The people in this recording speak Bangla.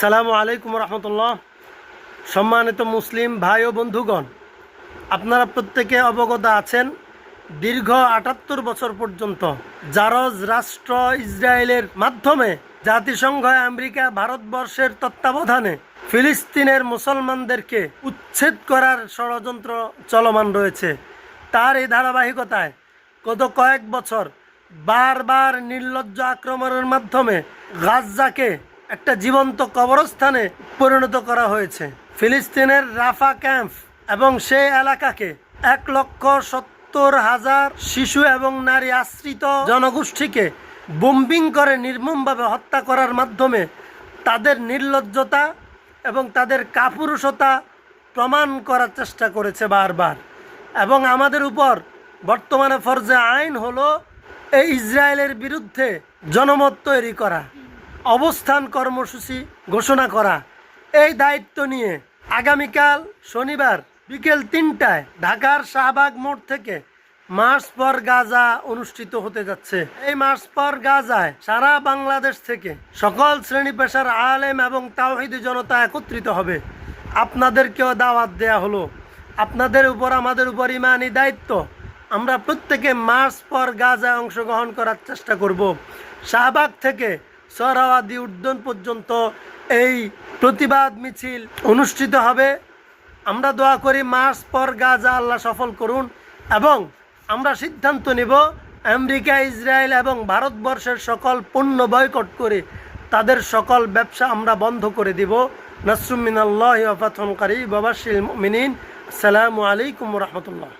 আসসালামু আলাইকুম রহমতুল্লাহ। সম্মানিত মুসলিম ভাই ও বন্ধুগণ, আপনারা প্রত্যেকে অবগত আছেন, দীর্ঘ আটাত্তর বছর পর্যন্ত জারজ রাষ্ট্র ইসরায়েলের মাধ্যমে জাতিসংঘ আমেরিকা ভারতবর্ষের তত্ত্বাবধানে ফিলিস্তিনের মুসলমানদেরকে উচ্ছেদ করার ষড়যন্ত্র চলমান রয়েছে। তার এই ধারাবাহিকতায় গত কয়েক বছর বারবার নির্লজ্জ আক্রমণের মাধ্যমে গাজ্জাকে একটা জীবন্ত কবরস্থানে পরিণত করা হয়েছে। ফিলিস্তিনের রাফা ক্যাম্প এবং সেই এলাকাকে এক লক্ষ সত্তর হাজার শিশু এবং নারী আশ্রিত জনগোষ্ঠীকে বোম্বিং করে নির্মমভাবে হত্যা করার মাধ্যমে তাদের নির্লজ্জতা এবং তাদের কাপুরুষতা প্রমাণ করার চেষ্টা করেছে বারবার। এবং আমাদের উপর বর্তমানে ফরজে আইন হলো এই ইসরায়েলের বিরুদ্ধে জনমত তৈরি করা। অবস্থান কর্মসূচি ঘোষণা করা। এই দায়িত্ব নিয়ে আগামীকাল শনিবার বিকেল তিনটায় ঢাকার শাহবাগ মোড় থেকে মার্চ পর গাজা অনুষ্ঠিত হতে যাচ্ছে। এই মার্চ পর গাজায় সারা বাংলাদেশ থেকে সকল শ্রেণি পেশার আলেম এবং তাওহিদি জনতা একত্রিত হবে। আপনাদেরকেও দাওয়াত দেয়া হলো। আপনাদের উপর, আমাদের উপর ইমানি দায়িত্ব। আমরা প্রত্যেকে মার্চ পর গাজায় অংশগ্রহণ করার চেষ্টা করব। শাহবাগ থেকে সরাওয়াদি উদ্যান পর্যন্ত এই প্রতিবাদ মিছিল অনুষ্ঠিত হবে। আমরা দোয়া করি মাস পর গাজা আল্লাহ সফল করুন এবং আমরা সিদ্ধান্ত নিব আমেরিকা, ইসরায়েল এবং ভারতবর্ষের সকল পণ্য বয়কট করে তাদের সকল ব্যবসা আমরা বন্ধ করে দিব। নাসরুমিনাল্লাহ ফাতহম কারি বাবাশিল মিনিন আসসালামু আলাইকুম রহমতুল্লাহ।